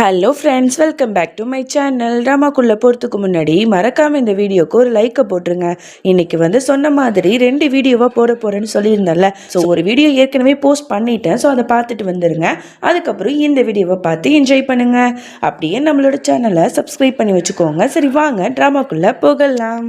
Hello friends welcome back to my channel ட்ராமாக்குள்ளே போகிறதுக்கு முன்னாடி மறக்காமல் இந்த வீடியோக்கு ஒரு லைக்கை போட்டுருங்க. இன்றைக்கி வந்து சொன்ன மாதிரி ரெண்டு வீடியோவாக போட போகிறேன்னு சொல்லியிருந்தேன்ல. ஸோ ஒரு வீடியோ ஏற்கனவே போஸ்ட் பண்ணிட்டேன். ஸோ அதை பார்த்துட்டு வந்துடுங்க அதுக்கப்புறம் இந்த வீடியோவை பார்த்து என்ஜாய் பண்ணுங்கள் அப்படியே நம்மளோட சேனலை சப்ஸ்கிரைப் பண்ணி வச்சுக்கோங்க. சரி வாங்க ட்ராமாக்குள்ளே போகலாம்.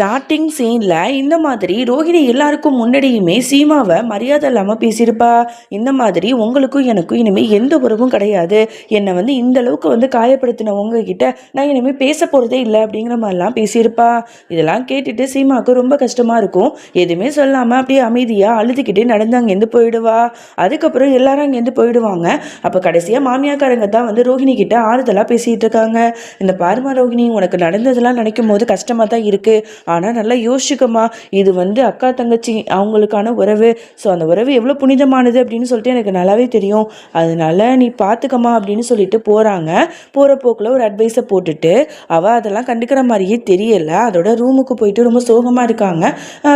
ஸ்டார்டிங் சீனில் இந்த மாதிரி ரோஹிணி எல்லாருக்கும் முன்னாடியுமே சீமாவை மரியாதை இல்லாமல் பேசியிருப்பா. இந்த மாதிரி உங்களுக்கும் எனக்கும் இனிமேல் எந்த உறவும் கிடையாது. என்னை வந்து இந்த அளவுக்கு வந்து காயப்படுத்தின உங்ககிட்ட நான் இனிமேல் பேச போகிறதே இல்லை அப்படிங்கிற மாதிரிலாம் பேசியிருப்பா. இதெல்லாம் கேட்டுட்டு சீமாவுக்கு ரொம்ப கஷ்டமாக இருக்கும். எதுவுமே சொல்லாமல் அப்படியே அமைதியாக அழுதுகிட்டே நடந்து அங்கேருந்து போயிடுவா. அதுக்கப்புறம் எல்லாரும் அங்கேருந்து போயிடுவாங்க. அப்போ கடைசியாக மாமியாக்காரங்க தான் வந்து ரோஹிணி கிட்ட ஆறுதலாக பேசிகிட்டு இருக்காங்க. இந்த பார்மா ரோஹிணி உனக்கு நடந்ததெல்லாம் நினைக்கும் போது கஷ்டமாக தான் இருக்குது ஆனால் நல்லா யோசிச்சுக்கம்மா இது வந்து அக்கா தங்கச்சி அவங்களுக்கான உறவு. ஸோ அந்த உறவு எவ்வளோ புனிதமானது அப்படின்னு சொல்லிட்டு எனக்கு நல்லாவே தெரியும். அதனால நீ பார்த்துக்கம்மா அப்படின்னு சொல்லிட்டு போகிறாங்க போகிற போக்கில் ஒரு அட்வைஸை போட்டுட்டு அவள் அதெல்லாம் கண்டுக்கிற மாதிரியே தெரியல. அதோட ரூமுக்கு போயிட்டு ரொம்ப சோகமாக இருக்காங்க.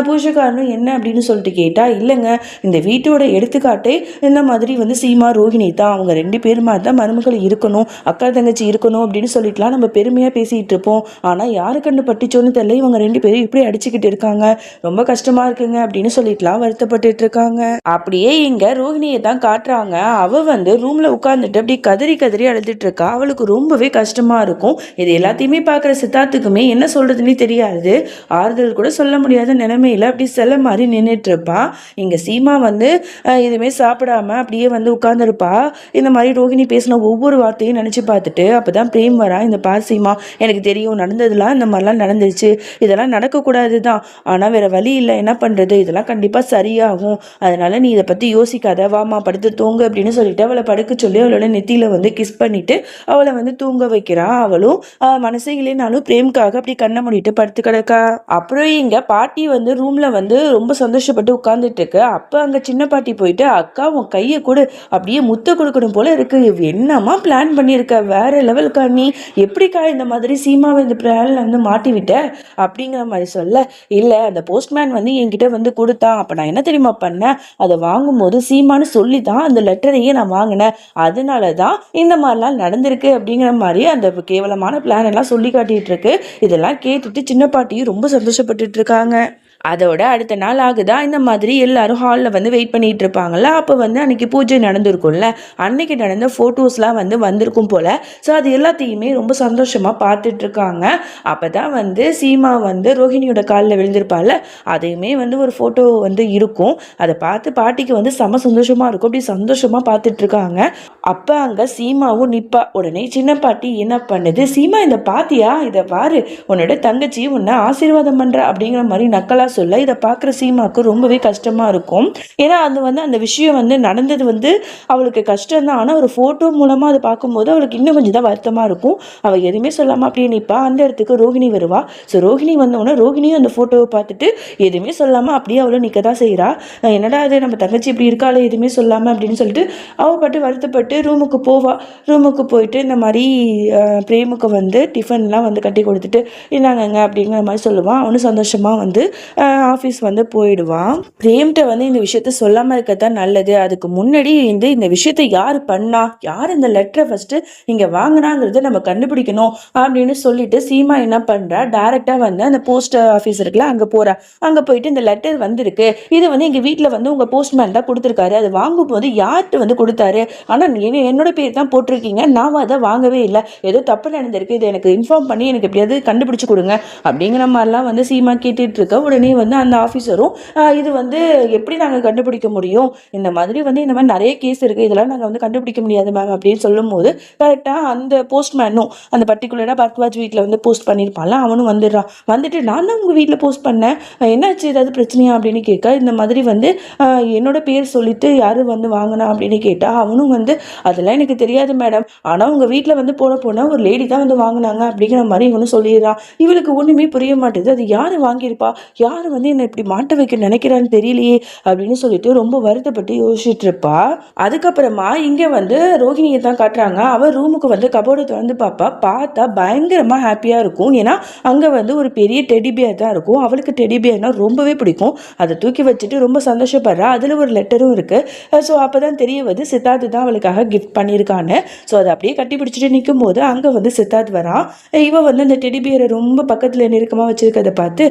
பூஜைக்காரனும் என்ன அப்படின்னு சொல்லிட்டு கேட்டால் இல்லைங்க இந்த வீட்டோட எடுத்துக்காட்டே இந்த மாதிரி வந்து சீமா ரோஹிணி தான். அவங்க ரெண்டு பேருமா தான் மருமகள் இருக்கணும் அக்கா தங்கச்சி இருக்கணும் அப்படின்னு சொல்லிட்டுலாம் நம்ம பெருமையாக பேசிகிட்டு இருப்போம். ஆனால் யாரு கண்டு பட்டுச்சோன்னு தெரியல. இவங்க ரெண்டு பேரும் இப்படி அடிச்சுக்கிட்டு இருக்காங்க. ரொம்ப கஷ்டமா இருக்குங்க அப்படின்னு சொல்லிட்டுலாம் வருத்தப்பட்டுட்டு இருக்காங்க. அப்படியே இங்க ரோஹிணியை தான் காட்டுறாங்க. அவ வந்து ரூம்ல உட்காந்துட்டு அப்படி கதறி கதறி அழுதுட்டு இருக்கா. அவளுக்கு ரொம்பவே கஷ்டமா இருக்கும். இது எல்லாத்தையுமே பார்க்குற சித்தார்த்துக்குமே என்ன சொல்கிறதுனே தெரியாது. ஆறுதல் கூட சொல்ல முடியாத நிலைமையில அப்படி செல்ல மாதிரி நின்றுட்டு இருப்பா. இங்க சீமா வந்து எதுவுமே சாப்பிடாம அப்படியே வந்து உட்காந்துருப்பா இந்த மாதிரி ரோஹிணி பேசின ஒவ்வொரு வார்த்தையும் நினச்சி பார்த்துட்டு அப்பதான் பிரேம் வரா. இந்த பார் சீமா எனக்கு தெரியும் நடந்ததுலாம் இந்த மாதிரிலாம் நடந்துருச்சு. இதெல்லாம் நடக்கக்கூடாது தான் ஆனால் வேறு வழி இல்லை. என்ன பண்ணுறது இதெல்லாம் கண்டிப்பாக சரியாகும். அதனால் நீ இதை பற்றி யோசிக்காத. வாமா படுத்து தூங்கு அப்படின்னு சொல்லிட்டு அவளை படுக்க சொல்லி அவளோட நெத்தியில் வந்து கிஸ் பண்ணிவிட்டு அவளை வந்து தூங்க வைக்கிறா. அவளும் மனசுகளே மனசே இல்லைனாலும் பிரேம்காக அப்படி கண்ணை மூடிட்டு படுத்து கிடக்கா. அப்புறம் இங்கே பாட்டி வந்து ரூமில் வந்து ரொம்ப சந்தோஷப்பட்டு உட்காந்துட்டு இருக்கு. அப்போ அங்கே சின்ன பாட்டி போயிட்டு அக்கா உன் கையை கொடு. அப்படியே முத்த கொடுக்கணும் போல இருக்கு. என்னம்மா பிளான் பண்ணியிருக்க வேற லெவலுக்கா நீ? எப்படிக்கா இந்த மாதிரி சீமாவை இந்த பிளான்ல வந்து மாட்டி விட்ட அப்படிங்கிற மாதிரி சொல்ல இல்லை அந்த போஸ்ட்மேன் வந்து என்கிட்ட வந்து கொடுத்தான். அப்போ நான் என்ன தெரியுமா பண்ணேன்? அதை வாங்கும்போது சீமான்னு சொல்லி தான் அந்த லெட்டரையே நான் வாங்கினேன். அதனால தான் இந்த மாதிரிலாம் நடந்திருக்கு. அப்படிங்கிற மாதிரி அந்த கேவலமான பிளான் எல்லாம் சொல்லி காட்டிகிட்டு இருக்கு. இதெல்லாம் கேட்டுட்டு சின்ன பாட்டியும் ரொம்ப சந்தோஷப்பட்டுட்டு இருக்காங்க. அதோட அடுத்த நாள் ஆகுதா? இந்த மாதிரி எல்லாரும் ஹாலில் வந்து வெயிட் பண்ணிட்டு இருப்பாங்கல்ல அப்போ வந்து அன்னைக்கு பூஜை நடந்திருக்கும்ல. அன்னைக்கு நடந்த ஃபோட்டோஸ்லாம் வந்து வந்திருக்கும் போல. ஸோ அது எல்லாத்தையுமே ரொம்ப சந்தோஷமாக பார்த்துட்டு இருக்காங்க அப்போ தான் வந்து சீமா வந்து ரோஹிணியோட காலில் விழுந்திருப்பாள் அதையுமே வந்து ஒரு ஃபோட்டோ வந்து இருக்கும். அதை பார்த்து பாட்டிக்கு வந்து செம சந்தோஷமாக இருக்கும். அப்படி சந்தோஷமாக பார்த்துட்டு இருக்காங்க அப்போ அங்கே சீமாவும் நிற்பா உடனே சின்ன பாட்டி என்ன பண்ணுது? சீமா இந்த பாத்தியா? இதை பாரு. உன்னோட தங்கச்சி உன்னை ஆசீர்வாதம் பண்ணுற அப்படிங்கிற மாதிரி நக்கலாக சொல்ல இதை பார்க்குற சீமாவுக்கு ரொம்பவே கஷ்டமா இருக்கும். ஏன்னா அது வந்து அந்த விஷயம் வந்து நடந்தது வந்து அவளுக்கு கஷ்டம் தான் ஆனால் ஒரு ஃபோட்டோ மூலமாக அதை பார்க்கும்போது அவளுக்கு இன்னும் கொஞ்சம் தான் வருத்தமாக இருக்கும். அவள் எதுவுமே சொல்லாமல் அப்படியே நிற்பா அந்த இடத்துக்கு ரோகிணி வருவா. ஸோ ரோகிணி வந்தோடனே ரோகிணியும் அந்த ஃபோட்டோவை பார்த்துட்டு எதுவுமே சொல்லாமல் அப்படியே அவளும் நிற்க தான் செய்கிறா என்னடா அது நம்ம தங்கச்சி இப்படி இருக்காளே எதுவுமே சொல்லாமல் அப்படின்னு சொல்லிட்டு அவள் பட்டு வருத்தப்பட்டு ரூமுக்கு போவா. ரூமுக்கு போயிட்டு இந்த மாதிரி பிரேமுக்கு வந்து டிஃபன்லாம் வந்து கட்டி கொடுத்துட்டு இந்தாங்கங்க அப்படிங்கிற மாதிரி சொல்லுவான் அவனும் சந்தோஷமாக வந்து ஆஃபீஸ் வந்து போயிடுவான். பிரேம்கிட்ட வந்து இந்த விஷயத்த சொல்லாமல் இருக்கத்தான் நல்லது. அதுக்கு முன்னாடி வந்து இந்த விஷயத்த யார் பண்ணா? யார் இந்த லெட்டரை ஃபஸ்ட்டு இங்கே வாங்கினாங்கிறத நம்ம கண்டுபிடிக்கணும் அப்படின்னு சொல்லிட்டு சீமா என்ன பண்ணுறா டேரெக்டாக வந்து அந்த போஸ்ட் ஆஃபீஸ் இருக்குல்ல அங்கே போகிறா அங்கே போயிட்டு இந்த லெட்டர் வந்திருக்கு. இது வந்து எங்கள் வீட்டில் வந்து உங்கள் போஸ்ட்மேன் தான் கொடுத்துருக்காரு. அது வாங்கும்போது யார்கிட்ட வந்து கொடுத்தாரு? ஆனால் என்னோட பேர் தான் போட்டிருக்கீங்க. நான் அதை வாங்கவே இல்லை. ஏதோ தப்பு நடந்திருக்கு. இதை எனக்கு இன்ஃபார்ம் பண்ணி எனக்கு எப்படியாவது கண்டுபிடிச்சு கொடுங்க. அப்படிங்கிற மாதிரிலாம் வந்து சீமா கேட்டுட்டு இருக்க உடனே வந்து அந்த ஆஃபீஸரும் இது வந்து எப்படி நாங்கள் கண்டுபிடிக்க முடியும்? இந்த மாதிரி வந்து இந்த மாதிரி நிறைய கேஸ் இருக்குது இதெல்லாம் நாங்கள் வந்து கண்டுபிடிக்க முடியாது மேம் அப்படின்னு சொல்லும்போது கரெக்டாக அந்த போஸ்ட்மேனும் அந்த பர்டிகுலராக பரத்வாஜ் வீட்டில் வந்து போஸ்ட் பண்ணியிருப்பான்ல அவனும் வந்துடுறான். வந்துட்டு நான் தான் உங்கள் வீட்டில் போஸ்ட் பண்ணேன். என்னாச்சு? ஏதாவது பிரச்சனையா? அப்படின்னு கேட்க இந்த மாதிரி வந்து என்னோட பேர் சொல்லிட்டு யார் வந்து வாங்கினா? அப்படின்னு கேட்டால் அவனும் வந்து அதெல்லாம் எனக்கு தெரியாது மேடம் ஆனால் உங்கள் வீட்டில் வந்து போன போனால் ஒரு லேடி தான் வந்து வாங்கினாங்க. அப்படிங்கிற மாதிரி இவனும் சொல்லிடுறான். இவளுக்கு ஒன்றுமே புரிய மாட்டேது அது யார் வாங்கியிருப்பா? யார் யார் வந்து என்னை இப்படி மாட்ட வைக்க நினைக்கிறான்னு தெரியலையே அப்படின்னு சொல்லிட்டு ரொம்ப வருத்தப்பட்டு யோசிச்சுட்டு இருப்பா அதுக்கப்புறமா இங்கே வந்து ரோஹிணியை தான் காட்டுறாங்க. அவள் ரூமுக்கு வந்து கபோர்டு திறந்து பார்ப்பா பார்த்தா பயங்கரமாக ஹாப்பியாக இருக்கும். ஏன்னா அங்கே வந்து ஒரு பெரிய டெடிபியர் தான் இருக்கும். அவளுக்கு டெடிபியர்னா ரொம்பவே பிடிக்கும். அதை தூக்கி வச்சுட்டு ரொம்ப சந்தோஷப்படுறா. அதில் ஒரு லெட்டரும் இருக்குது ஸோ அப்போ தான் தெரிய வந்து சித்தார்த்து தான் அவளுக்காக கிஃப்ட் பண்ணியிருக்கான்னு. ஸோ அதை அப்படியே கட்டி பிடிச்சிட்டு நிற்கும் போது அங்கே வந்து சித்தார்த் வரான். இவ வந்து அந்த டெடிபியரை ரொம்ப பக்கத்தில் நெருக்கமாக வச்சிருக்கதை பார்த்து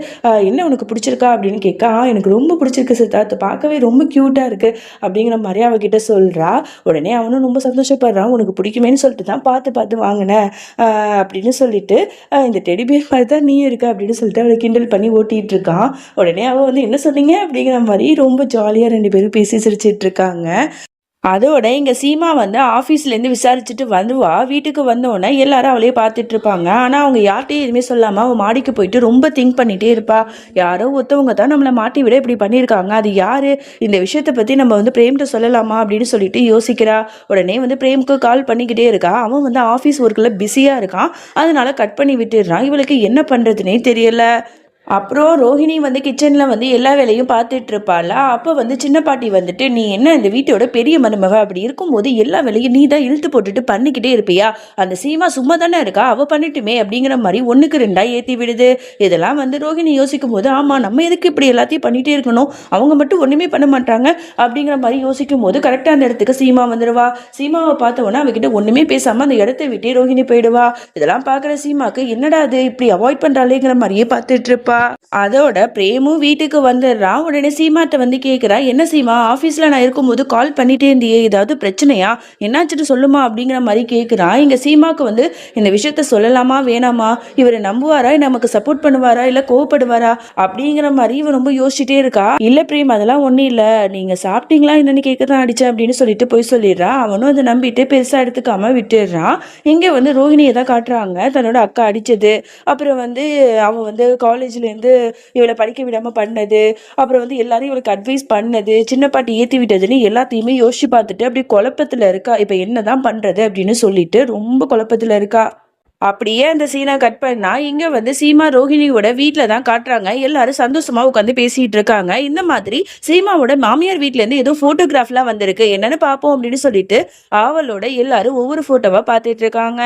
என்ன உனக்கு பிடிச்சிருக்கா அப்படின்னு கேட்க "ஆ, எனக்கு ரொம்ப பிடிச்சிருக்கு சித்தார்த் பார்க்கவே ரொம்ப க்யூட்டாக இருக்குது அப்படிங்கிற மாதிரி அவகிட்ட சொல்கிறா உடனே அவனும் ரொம்ப சந்தோஷப்படுறான். உனக்கு பிடிக்குமேன்னு சொல்லிட்டு தான் பார்த்து பார்த்து வாங்கினேன் ஆஹ், அப்படின்னு சொல்லிட்டு இந்த டெடிபியர் மாதிரி தான் நீ இருக்க அப்படின்னு சொல்லிட்டு அவளை கிண்டல் பண்ணி ஓட்டிகிட்டு இருக்கான். உடனே அவள் வந்து என்ன சொன்னீங்க? அப்படிங்கிற மாதிரி ரொம்ப ஜாலியாக ரெண்டு பேரும் பேசி சிரிச்சிட்டு இருக்காங்க. அதோட இங்கே சீமா வந்து ஆஃபீஸ்லேருந்து விசாரிச்சுட்டு வந்துவா. வீட்டுக்கு வந்தோடனே எல்லாரும் அவளையே பார்த்துட்டு இருப்பாங்க. ஆனால் அவங்க யார்கிட்டையும் எதுவுமே சொல்லாமல் அவள் மாடிக்கு போயிட்டு ரொம்ப திங்க் பண்ணிகிட்டே இருப்பா. யாரோ ஒருத்தவங்க தான் நம்மளை மாட்டி விட இப்படி பண்ணியிருக்காங்க. அது யார்? இந்த விஷயத்தை பற்றி நம்ம வந்து பிரேம்கிட்ட சொல்லலாமா அப்படின்னு சொல்லிட்டு யோசிக்கிறா. உடனே வந்து பிரேம்க்கு கால் பண்ணிக்கிட்டே இருக்கா. அவன் வந்து ஆஃபீஸ் ஒர்க்கில் பிஸியாக இருக்கான். அதனால கட் பண்ணி விட்டுடுறான். இவளுக்கு என்ன பண்ணுறதுனே தெரியல. அப்புறம் ரோஹிணி வந்து கிச்சனில் வந்து எல்லா வேலையும் பார்த்துட்டு இருப்பாள் அப்போ வந்து சின்ன பாட்டி வந்துட்டு நீ என்ன இந்த வீட்டோட பெரிய மருமக? அப்படி இருக்கும்போது எல்லா வேலையும் நீ தான் இழுத்து போட்டுட்டு பண்ணிக்கிட்டே இருப்பியா? அந்த சீமா சும்மா தானே இருக்கா? அவள் பண்ணிட்டுமே அப்படிங்கிற மாதிரி ஒன்றுக்கு ரெண்டாக ஏற்றி விடுது. இதெல்லாம் வந்து ரோஹிணி யோசிக்கும் போது ஆமாம் நம்ம எதுக்கு இப்படி எல்லாத்தையும் பண்ணிகிட்டே இருக்கணும்? அவங்க மட்டும் ஒன்றுமே பண்ண மாட்டாங்க. அப்படிங்கிற மாதிரி யோசிக்கும் போது கரெக்டாக அந்த இடத்துக்கு சீமா வந்துடுவா சீமாவை பார்த்தவொன்னே அவகிட்ட ஒன்றுமே பேசாமல் அந்த இடத்த விட்டே ரோஹிணி போயிடுவா. இதெல்லாம் பார்க்குற சீமாக்கு என்னடா அது இப்படி அவாய்ட் பண்ணுறாளேங்கிற மாதிரியே பார்த்துட்டு இருப்பா அதோட பிரேமும் வீட்டுக்கு வந்துடுறான் உடனே சீமாட்ட வந்து கேட்குறா என்ன சீமா ஆஃபீஸில் நான் இருக்கும்போது கால் பண்ணிட்டே இருந்தியே? ஏதாவது பிரச்சனையா? என்னாச்சுட்டு சொல்லுமா? அப்படிங்கிற மாதிரி கேட்குறான் இங்கே சீமாவுக்கு வந்து இந்த விஷயத்த சொல்லலாமா? வேணாமா? இவர் நம்புவாரா? நமக்கு சப்போர்ட் பண்ணுவாரா? இல்லை கோவப்படுவாரா? அப்படிங்கிற மாதிரி இவன் ரொம்ப யோசிச்சுட்டே இருக்கா. இல்லை பிரேம் அதெல்லாம் ஒன்றும் இல்லை. நீங்கள் சாப்பிட்டீங்களா? என்னன்னு கேட்க தான் அடித்தேன் அப்படின்னு சொல்லிட்டு போய் சொல்லிடுறா. அவனும் அதை நம்பிட்டு பெருசாக எடுத்துக்காம விட்டுடுறான் இங்கே வந்து ரோஹிணியை தான் காட்டுறாங்க. தன்னோட அக்கா அடித்தது அப்புறம் வந்து அவன் வந்து காலேஜ்லேருந்து இவளை படிக்க விடாமல் பண்ணது அப்புறம் வந்து எல்லாரும் இவளுக்கு அட்வைஸ் பண்ணது சின்ன பாட்டி ஏற்றி விட்டதுன்னு எல்லாத்தையுமே யோசிச்சு பார்த்துட்டு அப்படியே குழப்பத்தில் இருக்கா இப்போ என்ன தான் பண்ணுறது அப்படின்னு சொல்லிட்டு ரொம்ப குழப்பத்தில் இருக்கா. அப்படியே அந்த சீனை கட் பண்ணால் இங்கே வந்து சீமா ரோஹிணியோட வீட்டில் தான் காட்டுறாங்க. எல்லாரும் சந்தோஷமாக உட்காந்து பேசிகிட்டு இருக்காங்க. இந்த மாதிரி சீமாவோட மாமியார் வீட்டிலேருந்து ஏதோ ஃபோட்டோகிராஃப்லாம் வந்திருக்கு. என்னன்னு பார்ப்போம் அப்படின்னு சொல்லிட்டு ஆவலோட எல்லாரும் ஒவ்வொரு ஃபோட்டோவாக பார்த்துட்டு இருக்காங்க.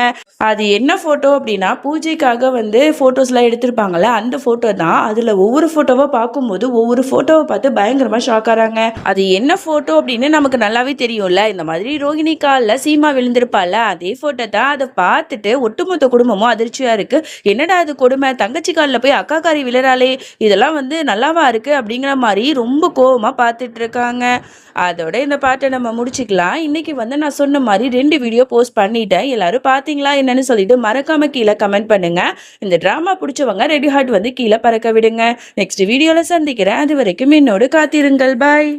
அது என்ன ஃபோட்டோ அப்படின்னா பூஜைக்காக வந்து ஃபோட்டோஸ்லாம் எடுத்திருப்பாங்கல்ல அந்த ஃபோட்டோ தான். அதில் ஒவ்வொரு ஃபோட்டோவாக பார்க்கும்போது ஒவ்வொரு ஃபோட்டோவை பார்த்து பயங்கரமாக ஷாக் ஆகிறாங்க அது என்ன ஃபோட்டோ அப்படின்னு நமக்கு நல்லாவே தெரியும்ல. இந்த மாதிரி ரோஹிணி காலில் சீமா விழுந்திருப்பால அதே ஃபோட்டோ தான். அதை பார்த்துட்டு ஒட்டுமொத்த குடும்பமும் அதிர்ச்சியா இருக்கு. என்னடா அது கொடுமை? தங்கச்சி காலில் போய் அக்கா காரி விழறாளே இதெல்லாம் வந்து நல்லாவா இருக்கு அப்படிங்கிற மாதிரி ரொம்ப கோவமா பார்த்துட்டு இருக்காங்க. அதோட இந்த பாட்டை நம்ம முடிச்சுக்கலாம். இன்னைக்கு வந்து நான் சொன்ன மாதிரி ரெண்டு வீடியோ போஸ்ட் பண்ணிட்டேன். எல்லாரும் பார்த்தீங்களா என்னன்னு சொல்லிட்டு மறக்காம கீழே கமெண்ட் பண்ணுங்க. இந்த ட்ராமா பிடிச்சவங்க ரெடி ஹார்ட் வந்து கீழே பறக்க விடுங்க. நெக்ஸ்ட் வீடியோல சந்திக்கிறேன். அது வரைக்கும் என்னோடு காத்திருங்கள். பாய்